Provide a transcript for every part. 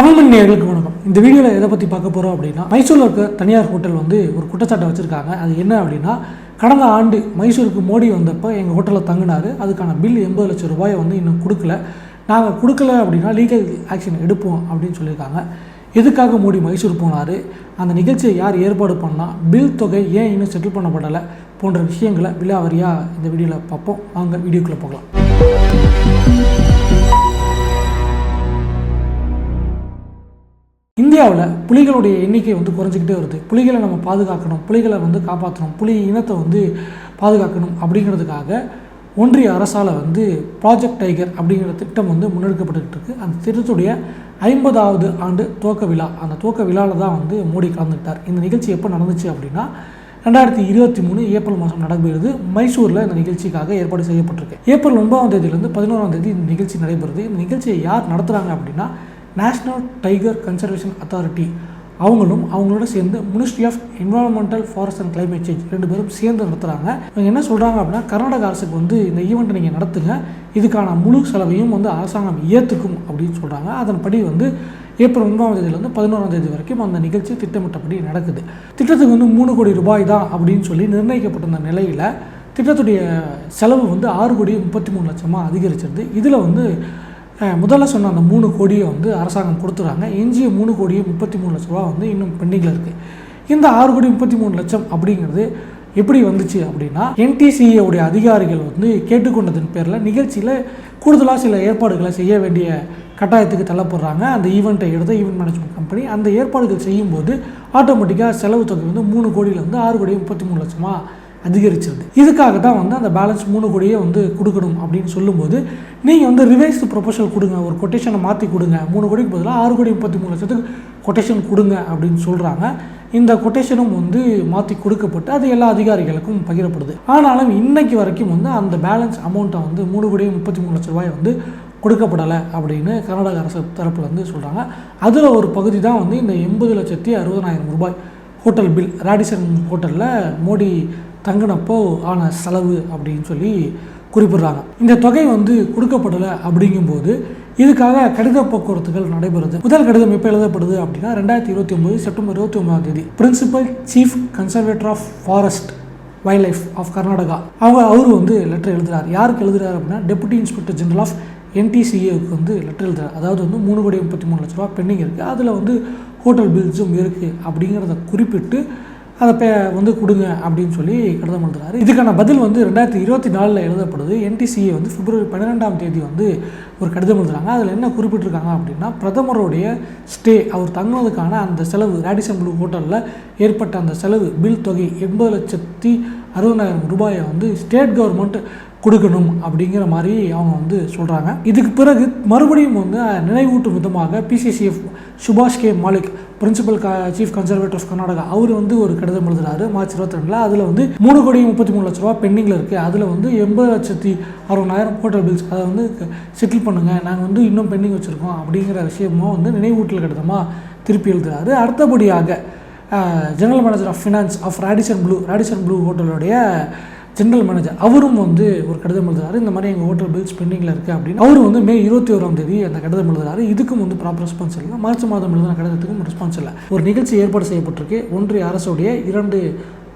தமிழ் நேயர்களுக்கு வணக்கம். இந்த வீடியோவில் எதை பற்றி பார்க்க போகிறோம் அப்படின்னா மைசூரில் இருக்க தனியார் ஹோட்டல் வந்து ஒரு குற்றச்சாட்டை வச்சுருக்காங்க. அது என்ன அப்படின்னா கடந்த ஆண்டு மைசூருக்கு மோடி வந்தப்போ எங்கள் ஹோட்டலில் தங்கினார். அதுக்கான பில் எண்பது லட்சம் ரூபாயை வந்து இன்னும் கொடுக்கல. நாங்கள் கொடுக்கல அப்படின்னா லீகல் ஆக்ஷன் எடுப்போம் அப்படின்னு சொல்லியிருக்காங்க. எதுக்காக மோடி மைசூர் போனார்? அந்த நிகழ்ச்சியை யார் ஏற்பாடு பண்ணால் பில் தொகை ஏன் இன்னும் செட்டில் பண்ணப்படலை? போன்ற விஷயங்களை விலாவரியாக இந்த வீடியோவில் பார்ப்போம். வாங்க வீடியோக்குள்ளே போகலாம். இந்தியாவில் புலிகளுடைய எண்ணிக்கை வந்து குறைஞ்சிக்கிட்டே வருது. புலிகளை நம்ம பாதுகாக்கணும் புலிகளை வந்து காப்பாற்றணும் புலி இனத்தை வந்து பாதுகாக்கணும் அப்படிங்கிறதுக்காக ஒன்றிய அரசால் வந்து ப்ராஜெக்ட் டைகர் அப்படிங்கிற திட்டம் வந்து முன்னெடுக்கப்பட்டுக்கிட்டு இருக்குது அந்த திட்டத்துடைய ஐம்பதாவது ஆண்டு துவக்க விழா. அந்த துவக்க விழாவில் தான் வந்து மோடி கலந்துக்கிட்டார். இந்த நிகழ்ச்சி எப்போ நடந்துச்சு அப்படின்னா ரெண்டாயிரத்தி இருபத்தி மூணு ஏப்ரல் மாதம் நடைபெறுது. மைசூரில் இந்த நிகழ்ச்சிக்காக ஏற்பாடு செய்யப்பட்டிருக்கு. ஏப்ரல் ஒன்பதாம் தேதியிலேருந்து பதினோராம் தேதி இந்த நிகழ்ச்சி நடைபெறுது. இந்த நிகழ்ச்சியை யார் நடத்துகிறாங்க அப்படின்னா நேஷ்னல் டைகர் கன்சர்வேஷன் அத்தாரிட்டி அவங்களும் அவங்களோட சேர்ந்து ministry of environmental forest and climate change ரெண்டு பேரும் சேர்ந்து நடத்துகிறாங்க இவங்க என்ன சொல்கிறாங்க அப்படின்னா கர்நாடக அரசுக்கு வந்து இந்த ஈவெண்ட்டை நீங்கள் நடத்துங்க. இதுக்கான முழு செலவையும் வந்து அரசாங்கம் ஏற்றுக்கும் அப்படின்னு சொல்கிறாங்க அதன்படி வந்து ஏப்ரல் ஒன்றாம் தேதியிலேருந்து பதினோராம் தேதி வரைக்கும் அந்த நிகழ்ச்சி திட்டமிட்டபடி நடக்குது. திட்டத்துக்கு வந்து மூணு கோடி ரூபாய் தான் அப்படின்னு சொல்லி நிர்ணயிக்கப்பட்டிருந்த நிலையில் திட்டத்துடைய செலவு வந்து ஆறு கோடி முப்பத்தி மூணு லட்சமாக அதிகரிச்சிருது. இதில் வந்து முதல்ல சொன்ன அந்த மூணு கோடியை வந்து அரசாங்கம் கொடுத்துறாங்க. எஞ்சிய மூணு கோடியே முப்பத்தி மூணு லட்ச ரூபா வந்து இன்னும் பெண்டிங்கில் இருக்குது இந்த ஆறு கோடி முப்பத்தி மூணு லட்சம் அப்படிங்கிறது எப்படி வந்துச்சு அப்படின்னா என்டிசிஏவுடைய அதிகாரிகள் வந்து கேட்டுக்கொண்டதன் பேரில் நிகழ்ச்சியில் கூடுதலாக சில ஏற்பாடுகளை செய்ய வேண்டிய கட்டாயத்துக்கு தள்ளப்படுறாங்க. அந்த ஈவெண்ட்டை எடுத்த ஈவெண்ட் மேனேஜ்மெண்ட் கம்பெனி. அந்த ஏற்பாடுகள் செய்யும்போது ஆட்டோமேட்டிக்காக செலவு தொகை வந்து மூணு கோடியிலேருந்து ஆறு கோடி முப்பத்தி மூணு லட்சமாக அதிகரிச்சிருது. இதுக்காக தான் வந்து அந்த பேலன்ஸ் மூணு கோடியே வந்து கொடுக்கணும் அப்படின்னு சொல்லும்போது நீங்கள் வந்து ரிவைஸ்டு ப்ரொபோசல் கொடுங்க ஒரு கொட்டேஷனை மாற்றி கொடுங்க. மூணு கோடிக்கு பதிலாக ஆறு கோடி முப்பத்தி மூணு லட்சத்துக்கு கொட்டேஷன் கொடுங்க அப்படின்னு சொல்கிறாங்க இந்த கொட்டேஷனும் வந்து மாற்றி கொடுக்கப்பட்டு அது எல்லா அதிகாரிகளுக்கும் பகிரப்படுது. ஆனாலும் இன்னைக்கு வரைக்கும் வந்து அந்த பேலன்ஸ் அமௌண்ட்டை வந்து மூணு கோடியே முப்பத்தி மூணு லட்ச ரூபாய் வந்து கொடுக்கப்படலை அப்படின்னு கர்நாடக அரசு தரப்பில் வந்து சொல்கிறாங்க அதில் ஒரு பகுதி தான் வந்து இந்த எண்பது லட்சத்தி அறுபதனாயிரம் ரூபாய் ஹோட்டல் பில் ராடிசன் ஹோட்டலில் மோடி தங்கினப்போ ஆன செலவு அப்படின்னு சொல்லி குறிப்பிடுறாங்க. இந்த தொகை வந்து கொடுக்கப்படலை அப்படிங்கும்போது இதுக்காக கடித போக்குவரத்துகள் நடைபெறுது. முதல் கடிதம் எப்போ எழுதப்படுது அப்படின்னா ரெண்டாயிரத்தி இருபத்தி ஒம்பது செப்டம்பர் இருபத்தி ஒன்பதாம் தேதி. Principal chief conservator of forest wild life of Karnataka அவங்க அவர் வந்து லெட்டர் எழுதுறாரு. யாருக்கு எழுதுறாரு அப்படின்னா டெபுட்டி இன்ஸ்பெக்டர் ஜெனரல் ஆஃப் என்டிசிஏவுக்கு வந்து லெட்டர் எழுதுறாரு. அதாவது வந்து மூணு கோடி முப்பத்தி மூணு லட்ச ரூபா பெண்டிங் இருக்குது அதில் வந்து ஹோட்டல் பில்ஸும் இருக்குது அப்படிங்கிறத குறிப்பிட்டு அதை பே வந்து கொடுங்க அப்படின்னு சொல்லி கடிதம் எழுதுறாரு. இதுக்கான பதில் வந்து ரெண்டாயிரத்தி இருபத்தி நாலில் எழுதப்படுது. என்டிசிஏ வந்து பிப்ரவரி பன்னிரெண்டாம் தேதி வந்து ஒரு கடிதம் எழுதுறாங்க. அதில் என்ன குறிப்பிட்டிருக்காங்க அப்படின்னா பிரதமருடைய ஸ்டே அவர் தங்குவதற்கான அந்த செலவு ரேடிசன் ப்ளூ ஹோட்டலில் ஏற்பட்ட அந்த செலவு பில் தொகை எண்பது லட்சத்தி அறுபதாயிரம் ரூபாயை வந்து ஸ்டேட் கவர்மெண்ட் கொடுக்கணும் அப்படிங்கிற மாதிரி அவங்க வந்து சொல்கிறாங்க இதுக்கு பிறகு மறுபடியும் வந்து நினைவூட்டும் விதமாக பிசிசிஎஃப் சுபாஷ் கே மாலிக் பிரின்சிபல் க சீஃப் கன்சர்வேட்டர் ஆஃப் கர்நாடகா அவர் வந்து ஒரு கடிதம் எழுதுறாரு மார்ச் இருபத்தி ரெண்டில் அதில் வந்து மூணு கோடி முப்பத்தி மூணு லட்ச ரூபா பெண்டிங்கில் இருக்குது அதில் வந்து எண்பது லட்சத்தி அறுபதாயிரம் ஹோட்டல் பில்ஸ் அதை வந்து செட்டில் பண்ணுங்கள் நாங்கள் வந்து இன்னும் பெண்டிங் வச்சுருக்கோம் அப்படிங்கிற விஷயமும் வந்து நினைவூட்டல் கடிதமாக திருப்பி எழுதுறாரு. அடுத்தபடியாக general manager of finance of Radisson Blu Radisson Blu ஹோட்டலுடைய general manager அவரும் வந்து ஒரு கடிதம் எழுதுறாரு. இந்த மாதிரி எங்கள் ஹோட்டல் பில்ஸ் பெண்டிங்கில் இருக்குது அப்படின்னு. அவர் வந்து மே இருபத்தி ஓராம் தேதி அந்த கடிதம் எழுதுறாரு. இதுக்கும் வந்து ப்ராப்பர் ரெஸ்பான்ஸ் இல்லை. மார்ச் மாதம் எழுதின கடிதத்துக்கும் ரெஸ்பான்ஸ் இல்லை. ஒரு நிகழ்ச்சி ஏற்பாடு செய்யப்பட்டிருக்கு. ஒன்றிய அரசுடைய இரண்டு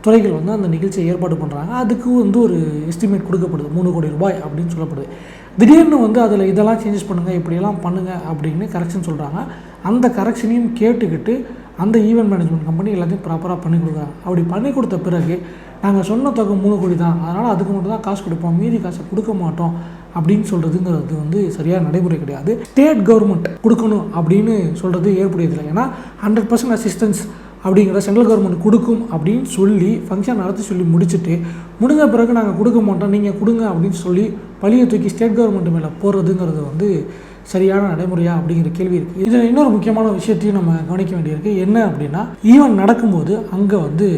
துறைகள் வந்து அந்த நிகழ்ச்சியை ஏற்பாடு பண்ணுறாங்க அதுக்கு வந்து ஒரு எஸ்டிமேட் கொடுக்கப்படுது. மூணு கோடி ரூபாய் அப்படின்னு சொல்லப்படுது. திடீர்னு வந்து அதில் இதெல்லாம் சேஞ்சஸ் பண்ணுங்கள் இப்படியெல்லாம் பண்ணுங்கள் அப்படின்னு கரெக்ஷன் சொல்கிறாங்க அந்த கரெக்ஷனையும் கேட்டுக்கிட்டு அந்த ஈவெண்ட் மேனேஜ்மெண்ட் கம்பெனி எல்லாத்தையும் ப்ராப்பராக பண்ணி கொடுக்குறாங்க. அப்படி பண்ணி கொடுத்த பிறகு நாங்கள் சொன்ன தொகை மூணு கோடி தான். அதனால் அதுக்கு மட்டும் தான் காசு கொடுப்போம். மீதி காசை கொடுக்க மாட்டோம் அப்படின்னு சொல்கிறதுங்கிறது வந்து சரியாக நடைமுறை கிடையாது. ஸ்டேட் கவர்மெண்ட் கொடுக்கணும் அப்படின்னு சொல்கிறது ஏற்புடையதில்லை. ஏன்னா ஹண்ட்ரட் பர்சன்ட் அசிஸ்டன்ஸ் அப்படிங்கிறத சென்ட்ரல் கவர்மெண்ட் கொடுக்கும் அப்படின்னு சொல்லி ஃபங்க்ஷன் நடத்தி சொல்லி முடிச்சுட்டு முடிஞ்ச பிறகு நாங்கள் கொடுக்க மாட்டோம் நீங்கள் கொடுங்க அப்படின்னு சொல்லி பழியை தூக்கி ஸ்டேட் கவர்மெண்ட் மேலே போடுறதுங்கிறது வந்து சரியான நடைமுறையா அப்படிங்கிற கேள்வி இருக்குது இதில் இன்னொரு முக்கியமான விஷயத்தையும் நம்ம கவனிக்க வேண்டியிருக்கு. என்ன அப்படின்னா ஈவன் நடக்கும்போது அங்கே வந்து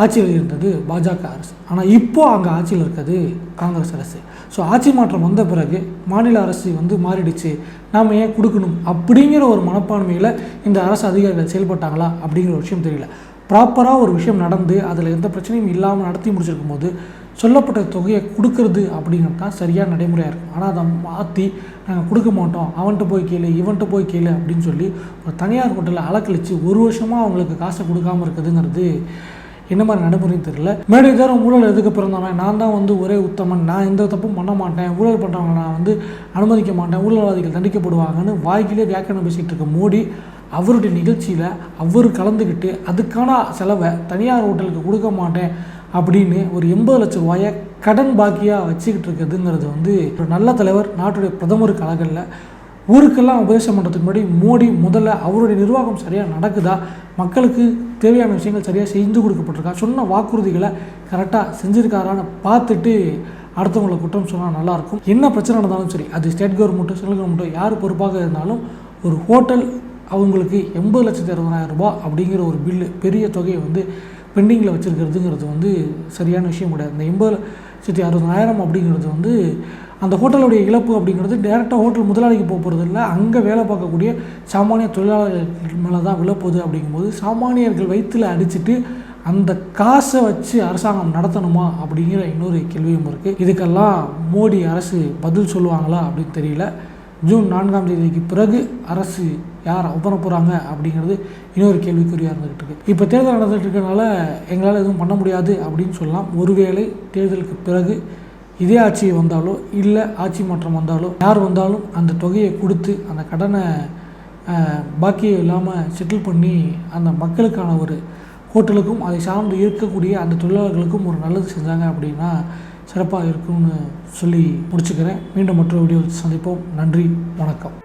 ஆட்சியில் இருந்தது பாஜக அரசு. ஆனால் இப்போ அங்கே ஆட்சியில் இருக்கிறது காங்கிரஸ் அரசு. ஸோ ஆட்சி மாற்றம் வந்த பிறகு மாநில அரசு வந்து மாறிடுச்சு. நாம் ஏன் கொடுக்கணும்? அப்படிங்கிற ஒரு மனப்பான்மையில் இந்த அரசு அதிகாரிகள் செயல்பட்டாங்களா அப்படிங்கிற ஒரு விஷயம் தெரியல. ப்ராப்பராக ஒரு விஷயம் நடந்து அதில் எந்த பிரச்சனையும் இல்லாமல் நடத்தி முடிச்சிருக்கும் போது சொல்லப்பட்ட தொகையை கொடுக்கறது அப்படிங்கிறது தான் சரியான நடைமுறையாக இருக்கும். ஆனால் அதை மாற்றி நாங்கள் கொடுக்க மாட்டோம். அவன்கிட்ட போய் கேளு இவன்கிட்ட போய் கேளு அப்படின்னு சொல்லி ஒரு தனியார் ஹோட்டலில் அலக்கழித்து ஒரு வருஷமாக அவங்களுக்கு காசை கொடுக்காம இருக்குதுங்கிறது என்ன மாதிரி நடைமுறைன்னு தெரியல. மேடேஜரும் ஊழல் எதுக்கு பிறந்தவன் நான் தான் வந்து ஒரே உத்தமன். நான் எந்த தப்பும் பண்ண மாட்டேன். ஊழல் பண்ணுறவங்க நான் வந்து அனுமதிக்க மாட்டேன். ஊழல்வாதிகள் தண்டிக்கப்படுவாங்கன்னு வாய்க்கிலே வியாக்கியானம் பேசிகிட்டு இருக்க மோடி அவருடைய நிகழ்ச்சியில் அவர் கலந்துக்கிட்டு அதுக்கான செலவை தனியார் ஹோட்டலுக்கு கொடுக்க மாட்டேன் அப்படின்னு ஒரு எண்பது லட்சம் ரூபாயை கடன் பாக்கியாக வச்சுக்கிட்டு இருக்குதுங்கிறது வந்து ஒரு நல்ல தலைவர் நாட்டுடைய பிரதமருக்கு அழகல்ல. ஊருக்கெல்லாம் உபதேசம் பண்ணுறதுக்கு முன்னாடி மோடி முதல்ல அவருடைய நிர்வாகம் சரியாக நடக்குதா? மக்களுக்கு தேவையான விஷயங்கள் சரியாக செஞ்சு கொடுக்கப்பட்டிருக்கா? சொன்ன வாக்குறுதிகளை கரெக்டாக செஞ்சுருக்காரான்னு பார்த்துட்டு அடுத்தவங்களை குற்றம் சொன்னால் நல்லாயிருக்கும். என்ன பிரச்சனை நடந்தாலும் சரி அது ஸ்டேட் கவர்மெண்ட்டோ சென்ட்ரல் கவர்மெண்ட்டோ யார் பொறுப்பாக இருந்தாலும் ஒரு ஹோட்டல் அவங்களுக்கு எண்பது லட்சத்தி அறுபதாயிரம் ரூபாய் அப்படிங்கிற ஒரு பில்லு பெரிய தொகையை வந்து பெண்டிங்கில் வச்சுருக்கிறதுங்கிறது வந்து சரியான விஷயம் கிடையாது. இந்த எண்பது லட்சத்தி அறுபதாயிரம் அப்படிங்கிறது வந்து அந்த ஹோட்டலுடைய இழப்பு அப்படிங்கிறது டேரெக்டாக ஹோட்டல் முதலாளிக்கு போக போகிறது இல்லை. அங்கே வேலை பார்க்கக்கூடிய சாமானிய தொழிலாளர்கள் மேலே தான் விழப்போகுது அப்படிங்கும்போது சாமானியர்கள் வயிற்றில் அடிச்சுட்டு அந்த காசை வச்சு அரசாங்கம் நடத்தணுமா அப்படிங்கிற இன்னொரு கேள்வியும் இருக்குது இதுக்கெல்லாம் மோடி அரசு பதில் சொல்லுவாங்களா அப்படின்னு தெரியல. ஜூன் நான்காம் தேதிக்கு பிறகு அரசு யார் ஒப்பன போகிறாங்க அப்படிங்கிறது இன்னொரு கேள்விக்குறியாக இருந்துகிட்டு இருக்கு. இப்போ தேர்தல் நடந்துகிட்டு இருக்கனால எங்களால் எதுவும் பண்ண முடியாது அப்படின்னு சொல்லலாம். ஒருவேளை தேர்தலுக்கு பிறகு இதே ஆட்சி வந்தாலோ இல்லை ஆட்சி மாற்றம் வந்தாலோ யார் வந்தாலும் அந்த தொகையை கொடுத்து அந்த கடனை பாக்கியம் இல்லாமல் செட்டில் பண்ணி அந்த மக்களுக்கான ஒரு ஹோட்டலுக்கும் அதை சார்ந்து இருக்கக்கூடிய அந்த தொழிலாளர்களுக்கும் ஒரு நல்லது செஞ்சாங்க அப்படின்னா சிறப்பாக இருக்கும்னு சொல்லி முடிச்சுக்கிறேன். மீண்டும் மற்றொரு வீடியோ சந்திப்போம். நன்றி வணக்கம்.